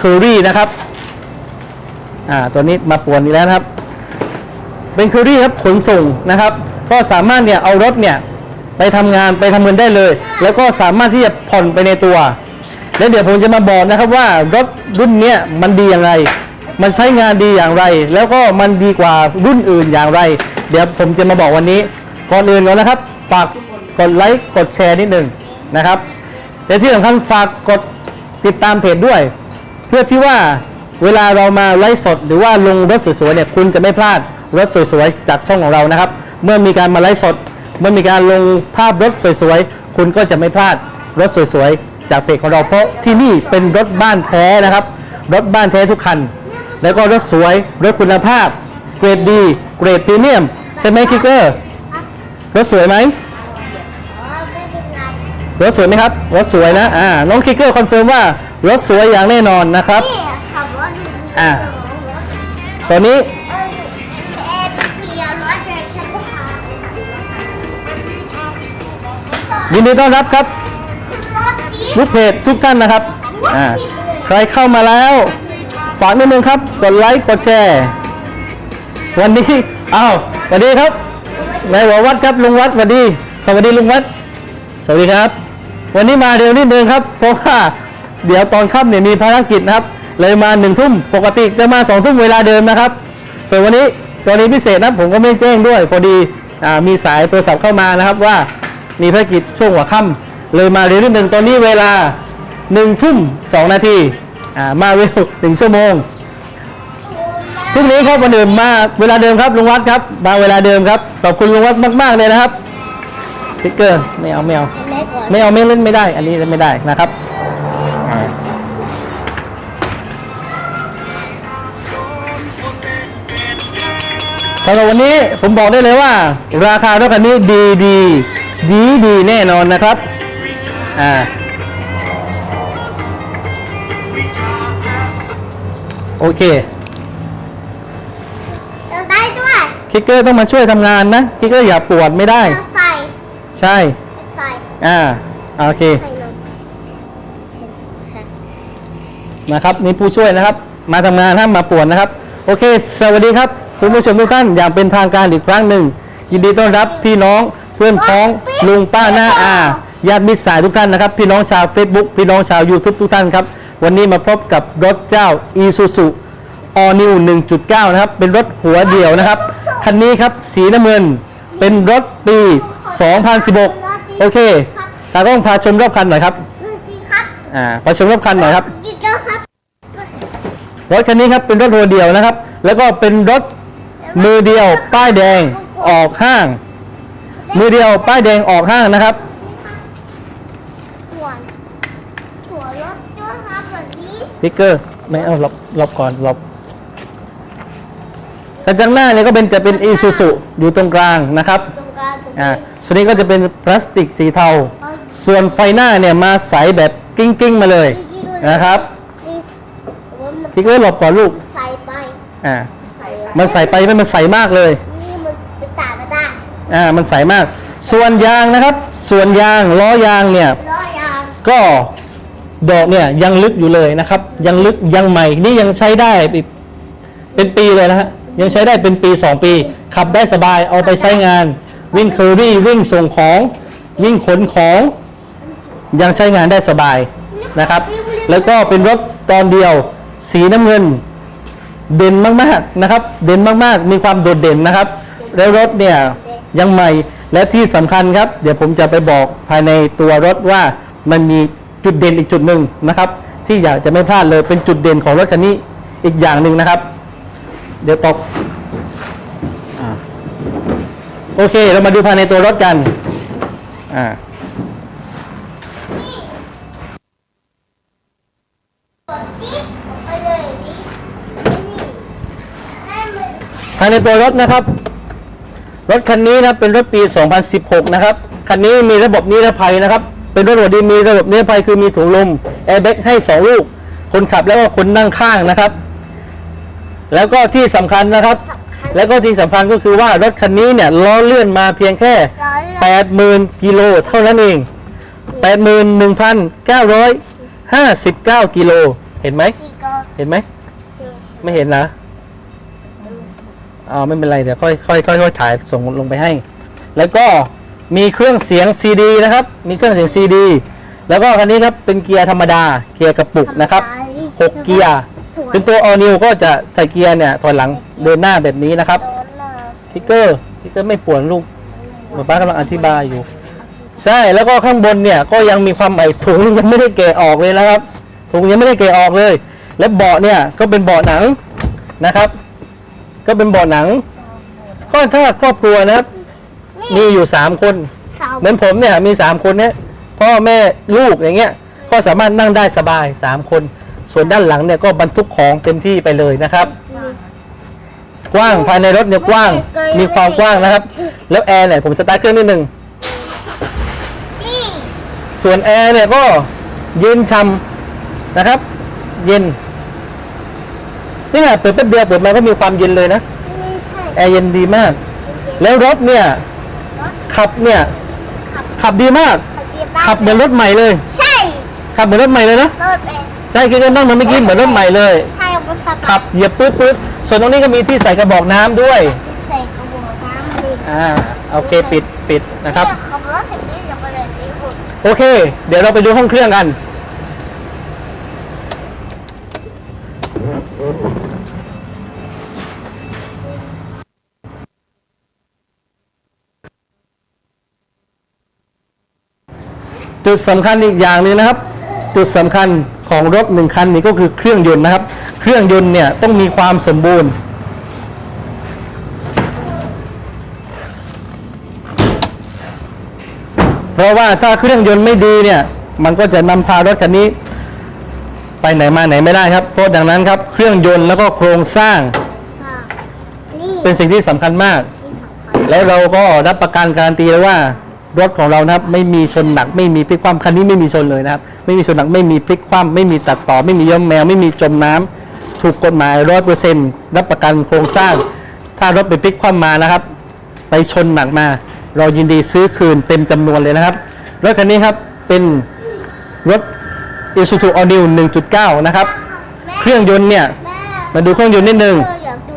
เคอรี่นะครับอ่าตัวนี้มาป่วนอีกแล้วนะครับ เป็นเคอรี่ครับขนส่งนะครับ ก็สามารถเนี่ยเอารถเนี่ยไปทำงานไปทำเงินได้เลย แล้วก็สามารถที่จะผ่อนไปในตัว แล้วเดี๋ยวผมจะมาบอกนะครับว่ารถรุ่นเนี้ยมันดีอย่างไร มันใช้งานดีอย่างไร แล้วก็มันดีกว่ารุ่นอื่นอย่างไร เดี๋ยวผมจะมาบอกวันนี้ ก่อนอื่นก่อนนะครับ ฝากกดไลค์กดแชร์นิดหนึ่งนะครับและที่สำคัญฝากกดติดตามเพจด้วย เพื่อที่ว่าเวลาเรามาไลฟ์สด หรือว่าลงรถสวยๆเนี่ยคุณจะไม่พลาดรถสวยๆจากช่องของเรานะครับ เมื่อมีการมาไลฟ์สด เมื่อมีการลงภาพรถสวยๆคุณก็จะไม่พลาดรถสวยๆจากเพจของเราเพราะที่นี่เป็นรถบ้านแท้นะครับ รถบ้านแท้ทุกคัน แล้วก็รถสวยรถคุณภาพ เกรดดี เกรดพรีเมียมใช่ไหมคิกเกอร์รถสวยไหมรรถสวยไหมครับรถสวยนะอ่าน้องคิกเกอร์คอนเฟิร์มว่า รถสวยอย่างแน่นอนนะครับ นี่ขับรถดีๆอะรถตอนนี้เออเอ็มพีเอารถเดินฉันก็พายินดีต้อนรับครับรถดีลูกเพจทุกท่านนะครับอ่าใครเข้ามาแล้ว ฝากนิดนึงครับ กดไลค์กดแชร์ วันนี้อ้าวสวัสดีครับนายหัววัดครับลุงวัดสวัสดี สวัสดีลุงวัด สวัสดีครับ วันนี้มาเร็วนิดนึงครับเพราะว่า เดี๋ยวตอนค่ำเนี่ยมีภารกิจนะครับ เลยมาหนึ่งทุ่มปกติจะมาสองทุ่มเวลาเดิมนะครับ ส่วนวันนี้กรณีพิเศษนะผมก็ไม่แจ้งด้วย พอดีอ่ามีสายโทรศัพท์เข้ามานะครับว่ามีภารกิจช่วงหัวค่ำเลยมาเร็วนิดนึงตอนนี้เวลาหนึ่งทุ่มสองนาทีอ่ามาเร็วหนึ่งชั่วโมงพรุ่งนี้ครับวันอื่นมาเวลาเดิมครับลุงวัดครับมาเวลาเดิมครับขอบคุณลุงวัดมาก ๆเลยนะครับสติ๊กเกอร์ไม่เอาไม่เอาเล็กกว่าไม่เอาไม่เล่นไม่ได้ อันนี้เล่นไม่ได้นะครับ สำหรับวันนี้ผมบอกได้เลยว่า ราคารถคันนี้ดีดีดีดีแน่นอนนะครับอ่าโอเคเราได้ด้วยคิกเกอร์ต้องมาช่วยทำงานนะคิกเกอร์อย่าปวดไม่ได้ เราใส่ใช่ใส่อ่าโอเคใส่นมค่ะนะครับนี่ผู้ช่วยนะครับ มาทำงานห้ามมาป่วนนะครับ โอเค สวัสดีครับ คุณผู้ชมทุกท่านอย่างเป็นทางการอีกครั้งหนึ่ง ยินดีต้อนรับพี่น้องเพื่อนพ้องลุงป้าหน้าอาญาติมิตรสายทุกท่านนะครับ พี่น้องชาว Facebook พี่น้องชาว YouTube ทุกท่านครับ วันนี้มาพบกับรถเจ้า Isuzu All New 1.9 นะครับ เป็นรถหัวเดี่ยวนะครับ คันนี้ครับสีน้ำเงินเป็นรถปี 2016 โอเคตากล้องพาชมรอบคันหน่อยครับดูสิครับอ่าพาชมรอบคันหน่อยครับกิ๊กเกอร์ครับรถคันนี้ครับเป็นรถหัวเดียวนะครับ แล้วก็เป็นรถ มือเดียวป้ายแดงออกห้าง มือเดียวป้ายแดงออกห้างนะครับ ส่วนส่วนรถด้วยครับแบบนี้สติ๊กเกอร์ไม่เอาหลบหลบก่อนหลบกระจังหน้าเนี่ยก็เป็นจะเป็นอีซูซุอยู่ตรงกลางนะครับตรงกลางตรงอ่านี้ส่วนนี้ก็จะเป็นพลาสติกสีเทาส่วนไฟหน้าเนี่ยมาใสแบบกิ้งกิ้งๆมาเลยนะครับนี่ว่ามันสติ๊กเกอร์หลบก่อนลูกใส่ไปอ่าใส่ไป มันใสไปไม่มันใสมากเลย นี่มันเป็นตาไม่ได้อ่า มันใสมาก ส่วนยางนะครับ ส่วนยางล้อยางเนี่ย ล้อยางก็ดอกเนี่ยยังลึกอยู่เลยนะครับ ยังลึกยังใหม่นี่ยังใช้ได้อีกเป็นปีเลยนะฮะยังใช้ได้เป็นปี 2 ปี ขับได้สบายเอาไปใช้งาน วิ่งเคอรี่วิ่งส่งของวิ่งขนของยังใช้งานได้สบายนะครับ แล้วก็เป็นรถตอนเดียว สีน้ำเงิน เด่นมากๆนะครับ เด่นมากๆ มีความโดดเด่นนะครับ แล้วรถเนี่ยยังใหม่และที่สำคัญครับ เดี๋ยวผมจะไปบอกภายในตัวรถว่ามันมีจุดเด่นอีกจุดหนึ่งนะครับ ที่อยากจะไม่พลาดเลยเป็นจุดเด่นของรถคันนี้อีกอย่างหนึ่งนะครับ เดี๋ยวตกอโอเค เรามาดูภายในตัวรถกันอ่า นี่ไปเลยนี่นี่ให้มัน ภายในตัวรถนะครับ รถคันนี้นะครับเป็นรถปี 2016 นะครับ คันนี้มีระบบนิรภัยนะครับ เป็นรถหัวดีมีระบบนิรภัยคือมีถุงลมแอร์แบ็กให้ 2 ลูก คนขับแล้วก็คนนั่งข้างนะครับ แล้วก็ที่สำคัญนะครับ แล้วก็ที่สำคัญก็คือว่ารถคันนี้เนี่ยล้อเลื่อนมาเพียงแค่ร้อยละ80,000กิโลเท่านั้นเอง 81,959 กิโล เห็นไหมสี่ก็เห็นไหม ไม่เห็นนะ อ๋อไม่เป็นไรเดี๋ยวค่อยค่อยค่อยค่อยถ่ายส่งลงไปให้ แล้วก็มีเครื่องเสียงซีดีนะครับ มีเครื่องเสียงซีดีแล้วก็คันนี้ครับเป็นเกียร์ธรรมดาเกียร์กระปุกนะครับหกเกียร์เป็นตัว all new ก็จะใส่เกียร์เนี่ยถอยหลังเดินหน้าแบบนี้นะครับทิกเกอร์ทิกเกอร์ไม่ป่วนลูกหมอป้ากำลังอธิบายอยู่ ใช่แล้วก็ข้างบนเนี่ยก็ยังมีความใหม่ถุงยังไม่ได้แกะออกเลยนะครับถุงยังไม่ได้แกะออกเลย และเบาะเนี่ยก็เป็นเบาะหนังนะครับ ก็เป็นเบาะหนัง ก็ถ้าครอบครัวนะครับ มีอยู่สามคน สาวเหมือนผมเนี่ยมีสามคนเนี่ยพ่อแม่ลูกอย่างเงี้ยก็สามารถนั่งได้สบายสามคน ส่วนด้านหลังเนี่ยก็บรรทุกของเต็มที่ไปเลยนะครับ กว้างภายในรถเนี่ยกว้างมีความกว้างนะครับ แล้วแอร์เนี่ยผมสตาร์ทเครื่องนิดนึง นี่ส่วนแอร์เนี่ยก็เย็นช่ำนะครับ เย็น นี่ไงเปิดแป๊บเดียวเปิดมาก็มีความเย็นเลยนะไม่ใช่แอร์เย็นดีมาก แล้วรถเนี่ยขับเนี่ยขับดีมาก ขับดีบ้างขับเหมือนรถใหม่เลย ใช่ขับเหมือนรถใหม่เลยนะรถเป็นใช่คือนั่งมาเมื่อกี้เหมือนรถใหม่เลย ใช่รถสบายขับเหยียบปุ๊บปุ๊บส่วนตรงนี้ก็มีที่ใส่กระบอกน้ำด้วยใส่กระบอกน้ำเลยอ่าโอเคปิดปิดนะครับ เยขับรถสิ่งนี้อย่าไปเลยนี่คุณ โอเค เดี๋ยวเราไปดูห้องเครื่องกัน จุดสำคัญอีกอย่างนึงนะครับ จุดสำคัญของรถหนึ่งคันนี้ก็คือเครื่องยนต์นะครับ เครื่องยนต์เนี่ยต้องมีความสมบูรณ์เพราะว่าถ้าเครื่องยนต์ไม่ดีเนี่ย มันก็จะนำพารถคันนี้ ไปไหนมาไหนไม่ได้ครับ เพราะดังนั้นครับ เครื่องยนต์แล้วก็โครงสร้างค่ะนี่เป็นสิ่งที่สำคัญมาก ที่สำคัญแล้วเราก็รับประกันการันตีเลยว่า รถของเรานะครับไม่มีชนหนักไม่มีพลิกคว่ำคันนี้ไม่มีชนเลยนะครับ ไม่มีชนหนักไม่มีพลิกคว่ำไม่มีตัดต่อ ไม่มีย้อมแมว ไม่มีจมน้ำถูกกฎหมายร้อยเปอร์เซ็นต์รับประกันโครงสร้าง ถ้ารถไปพลิกคว่ำมานะครับ ไปชนหนักมา เรายินดีซื้อคืนเต็มจำนวนเลยนะครับรถคันนี้ครับเป็นรถ Isuzu All New 1.9 นะครับแม่เครื่องยนต์เนี่ยแม่มาดูเครื่องยนต์นิดนึงเอออยากดู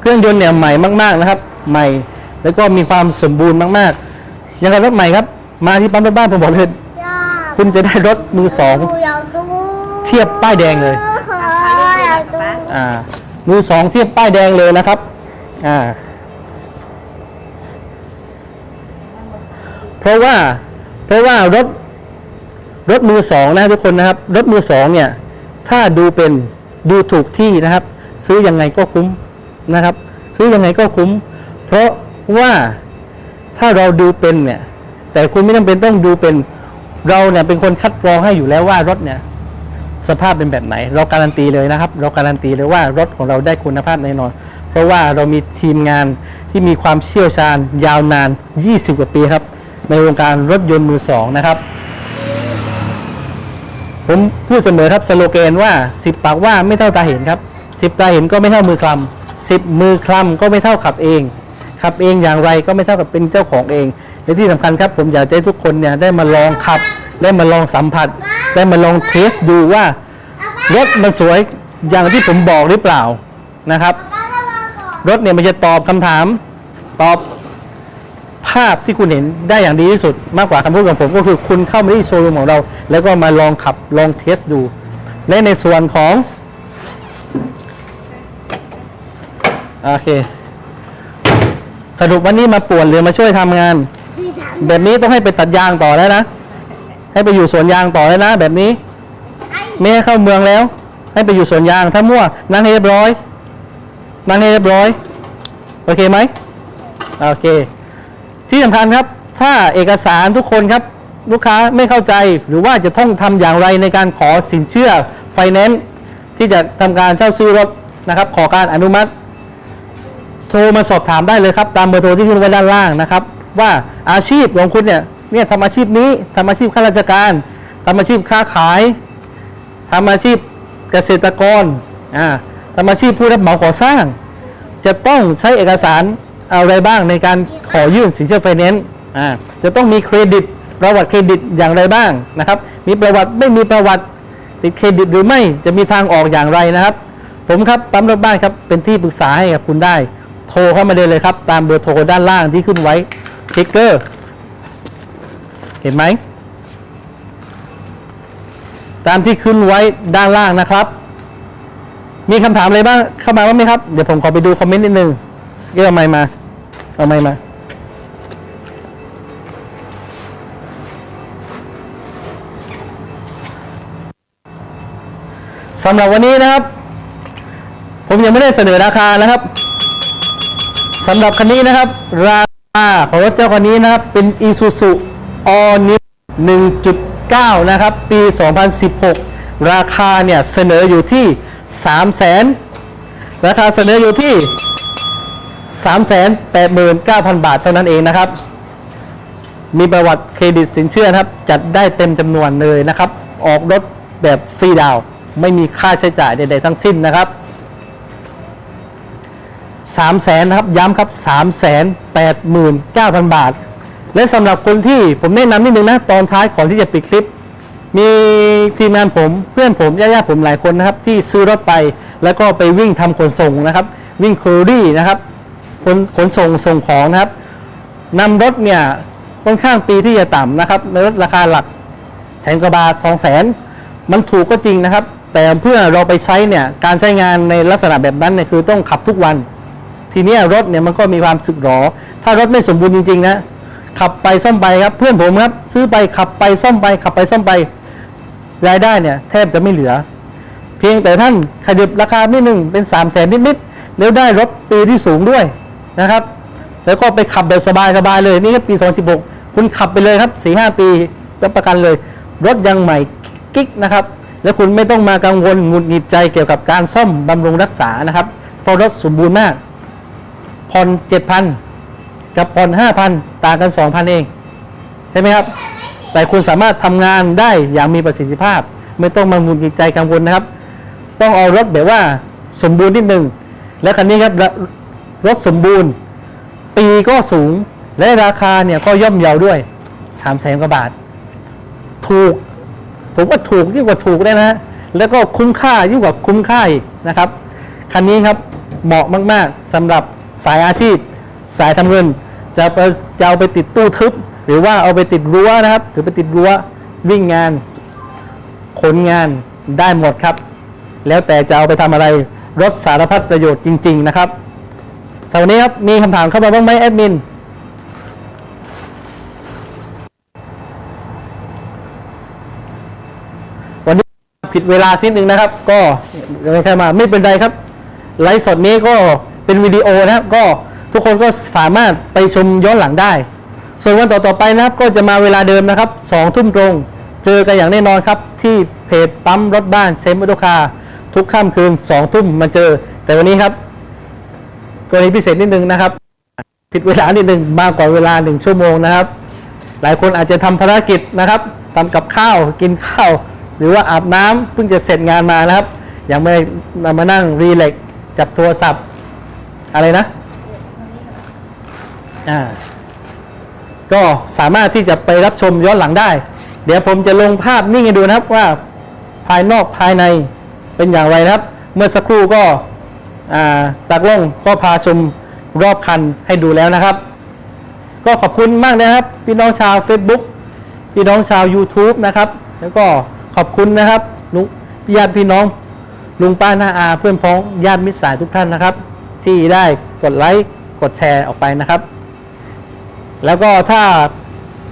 เครื่องยนต์เนี่ยใหม่มากๆนะครับ ใหม่ แล้วก็มีความสมบูรณ์มากๆอย่างกับรถใหม่ครับ มาที่ปั๊มรถบ้านผมบอกเลยอยากคุณจะได้รถมือสองดูอยากดูเทียบป้ายแดงเลยอออยากดูอ่ามือสองเทียบป้ายแดงเลยนะครับ อ่า เพราะว่า เพราะว่ารถ รถมือสองนะทุกคนนะครับ รถมือสองเนี่ย ถ้าดูเป็นดูถูกที่นะครับ ซื้อยังไงก็คุ้มนะครับ ซื้อยังไงก็คุ้ม เพราะว่าถ้าเราดูเป็นเนี่ย แต่คุณไม่จำเป็นต้องดูเป็นเราเนี่ยเป็นคนคัดกรองให้อยู่แล้วว่ารถเนี่ย สภาพเป็นแบบไหน เราการันตีเลยนะครับ เราการันตีเลยว่ารถของเราได้คุณภาพแน่นอน เพราะว่าเรามีทีมงานที่มีความเชี่ยวชาญยาวนาน 20 กว่าปีครับ ในวงการรถยนต์มือสองนะครับ ผมพูดเสมอครับสโลแกนว่า10ปากว่าไม่เท่าตาเห็นครับ10ตาเห็นก็ไม่เท่ามือคลำ10มือคลำก็ไม่เท่าขับเองขับเองอย่างไรก็ไม่เท่ากับเป็นเจ้าของเองและที่สำคัญครับผมอยากให้ทุกคนเนี่ยได้มาลองขับได้มาลองสัมผัส ได้มาลองเทสดูว่ารถมันสวยอย่างที่ผมบอกหรือเปล่านะครับระวังก่อนรถเนี่ยมันจะตอบคำถาม ตอบ ภาพที่คุณเห็นได้อย่างดีที่สุดมากกว่าคำพูดของผม ก็คือคุณเข้ามาที่โชว์รูมของเรา แล้วก็มาลองขับลองเทสดู และในส่วนของโอเค สรุปวันนี้มาป่วนหรือมาช่วยทำงาน แบบนี้ต้องให้ไปตัดยางต่อแล้วนะ ให้ไปอยู่สวนยางต่อแล้วนะ แบบนี้ ไม่ให้เข้าเมืองแล้ว ให้ไปอยู่สวนยางถ้ามั่วนั่งให้เรียบร้อยนั่งให้เรียบร้อย โอเคไหมโอเค ที่สำคัญครับ ถ้าเอกสารทุกคนครับลูกค้าไม่เข้าใจหรือว่าจะต้องทำอย่างไรในการขอสินเชื่อไฟแนนซ์ที่จะทำการเช่าซื้อรถนะครับ ขอการอนุมัติ โทรมาสอบถามได้เลยครับ ตามเบอร์โทรที่ขึ้นไว้ด้านล่างนะครับ ว่าอาชีพของคุณเนี่ยเนี่ยทำอาชีพนี้ทำอาชีพข้าราชการทำอาชีพค้าขายทำอาชีพเกษตรกรอ่าทำอาชีพผู้รับเหมาก่อสร้าง จะต้องใช้เอกสาร อะไรบ้างในการขอยื่นสินเชื่อไฟแนนซ์อ่าจะต้องมีเครดิตประวัติเครดิตอย่างไรบ้างนะครับ มีประวัติไม่มีประวัติติดเครดิตหรือไม่จะมีทางออกอย่างไรนะครับ ผมครับปั๊มรถบ้านครับเป็นที่ปรึกษาให้กับคุณได้ โทรเข้ามาเลยเลยครับ ตามเบอร์โทรด้านล่างที่ขึ้นไว้คลิกเกอร์ เห็นไหมตามที่ขึ้นไว้ด้านล่างนะครับ มีคำถามอะไรบ้างเข้ามาบ้างไหมครับ เดี๋ยวผมขอไปดูคอมเมนต์นิดนึงเรียกเอาไมมา เอาไมมาสำหรับวันนี้นะครับ ผมยังไม่ได้เสนอราคานะครับสำหรับคันนี้นะครับ ราคาของรถเจ้าคันนี้นะครับ เป็น Isuzu All New 1.9 นะครับ ปี 2016 ราคาเนี่ย เสนออยู่ที่ 3 0 0 0 0 0 ราคาเสนออยู่ที่ 389,000 บาทเท่านั้นเองนะครับ มีประวัติเครดิตสินเชื่อนะครับ จัดได้เต็มจำนวนเลยนะครับ ออกรถแบบฟรีดาว ไม่มีค่าใช้จ่ายใดๆทั้งสิ้นนะครับ3 0 0แสนนะครับ ย้ำครับ 3 8 9 0 0 0 บาท และสำหรับคนที่ผมแนะนำนิดนึงนะ ตอนท้ายก่อนที่จะปิดคลิป มีทีมงานผมเพื่อนผมญาติๆผมหลายคนนะครับ ที่ซื้อรถไป แล้วก็ไปวิ่งทำขนส่งนะครับ วิ่งเคอรี่นะครับ ขนขนส่งส่งของนะครับนำรถเนี่ยค่อนข้างปีที่จะต่ำนะครับในรถราคาหลักแสนกว่าบาทสองแสนมันถูกก็จริงนะครับ แต่เพื่อเราไปใช้เนี่ยการใช้งานในลักษณะแบบนั้นเนี่ยคือต้องขับทุกวัน ทีนี้รถเนี่ยมันก็มีความสึกหรอ ถ้ารถไม่สมบูรณ์จริงๆนะขับไปซ่อมไปครับเพื่อนผมครับซื้อไปขับไปซ่อมไปขับไปซ่อมไปรายได้เนี่ยแทบจะไม่เหลือ เพียงแต่ท่านขยับราคานิดหนึ่งเป็น3 0 0แสนนิดๆแล้วได้รถปีที่สูงด้วย นะครับ แล้วก็ไปขับแบบสบายๆเลย นี่ก็ปี 2016 คุณขับไปเลยครับ 4-5 ปีรับประกันเลย รถยังใหม่กิ๊กนะครับ แล้วคุณไม่ต้องมากังวลหงุดหงิดใจเกี่ยวกับการซ่อมบำรุงรักษานะครับ เพราะรถสมบูรณ์มาก ผ่อน 7,000 กับผ่อน 5,000 ต่างกัน 2,000 เอง ใช่ไหมครับ แต่คุณสามารถทำงานได้อย่างมีประสิทธิภาพ ไม่ต้องมาหงุดหงิดใจกังวลนะครับ ต้องเอารถแบบว่าสมบูรณ์นิดหนึ่งและคันนี้ครับ รถสมบูรณ์ ปีก็สูงและราคาเนี่ยก็ย่อมเยาด้วย3 0 0แสนกว่าบาท ถูก ผมว่าถูกยิ่งกว่าถูกเลยนะฮะแล้วก็คุ้มค่ายิ่งกว่าคุ้มค่าอีกนะครับ คันนี้ครับเหมาะมาก ๆสำหรับสายอาชีพ สายทำเงิน จะไปจะเอาไปติดตู้ทึบ หรือว่าเอาไปติดรั้วนะครับ หรือไปติดรั้ววิ่งงานขนงานได้หมดครับ แล้วแต่จะเอาไปทำอะไรรถสารพัดประโยชน์จริง ๆ นะครับ สวันนี้ครับ มีคำถามเข้ามาบ้างไหมแอดมินวันนี้ผิดเวลาทีหนึ่งนะครับ ก็ไม่ใช่มาไม่เป็นไรครับไลฟ์สดนี้ก็เป็นวิดีโอนะครับ ก็ทุกคนก็สามารถไปชมย้อนหลังได้ ส่วนวันต่อๆไปนะครับก็จะมาเวลาเดิมนะครับสองทุ่มตรง เจอกันอย่างแน่นอนครับ ที่เพจปั๊มรถบ้านเซมอโตคาทุกค่ำคืนสองทุ่มมาเจอ แต่วันนี้ครับ กรณีพิเศษนิดนึงนะครับ ผิดเวลานิดนึงมากกว่าเวลาหนึ่งชั่วโมงนะครับ หลายคนอาจจะทำภารกิจนะครับทำกับข้าวกินข้าว หรือว่าอาบน้ำเพิ่งจะเสร็จงานมานะครับ ยังไม่ได้มานั่งรีแลกจับโทรศัพท์อะไรนะอ่าก็สามารถที่จะไปรับชมย้อนหลังได้ เดี๋ยวผมจะลงภาพนิ่งให้ดูนะครับว่าภายนอกภายในเป็นอย่างไรนะครับ เมื่อสักครู่ก็ ตากล้องก็พาชมรอบคันให้ดูแล้วนะครับ ก็ขอบคุณมากนะครับ พี่น้องชาว Facebook พี่น้องชาว YouTube นะครับ แล้วก็ขอบคุณนะครับลุงญาติพี่น้องลุงป้าน้าอาเพื่อนพ้องญาติมิตรสายทุกท่านนะครับ ที่ได้กดไลค์กดแชร์ออกไปนะครับ แล้วก็ถ้า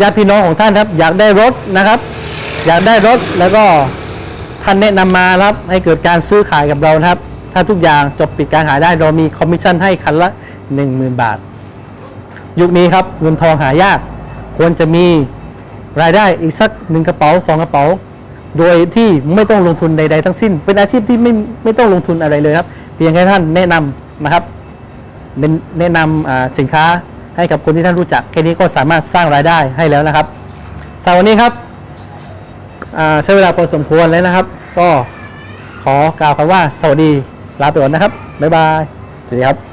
ญาติพี่น้องของท่านครับ อยากได้รถนะครับ อยากได้รถแล้วก็ท่านแนะนำมาครับให้เกิดการซื้อขายกับเรานะครับ ถ้าทุกอย่างจบปิดการขายได้เรามีคอมมิชชั่นให้คันละ 10,000 บาท ยุคนี้ครับเงินทองหายาก ควรจะมีรายได้อีกสักหนึ่งกระเป๋าสองกระเป๋า โดยที่ไม่ต้องลงทุนใด ๆ ทั้งสิ้น เป็นอาชีพที่ไม่ไม่ต้องลงทุนอะไรเลยครับ เพียงแค่ท่านแนะนำนะครับ แนะนำสินค้าให้กับคนที่ท่านรู้จักแค่นี้ก็สามารถสร้างรายได้ให้แล้วนะครับสำหรับวันนี้ครับใช้เวลาพอสมควรแล้วนะครับ ก็ขอกล่าวคำว่าสวัสดี ลาไปก่อนนะครับ บ๊ายบาย สวัสดีครับ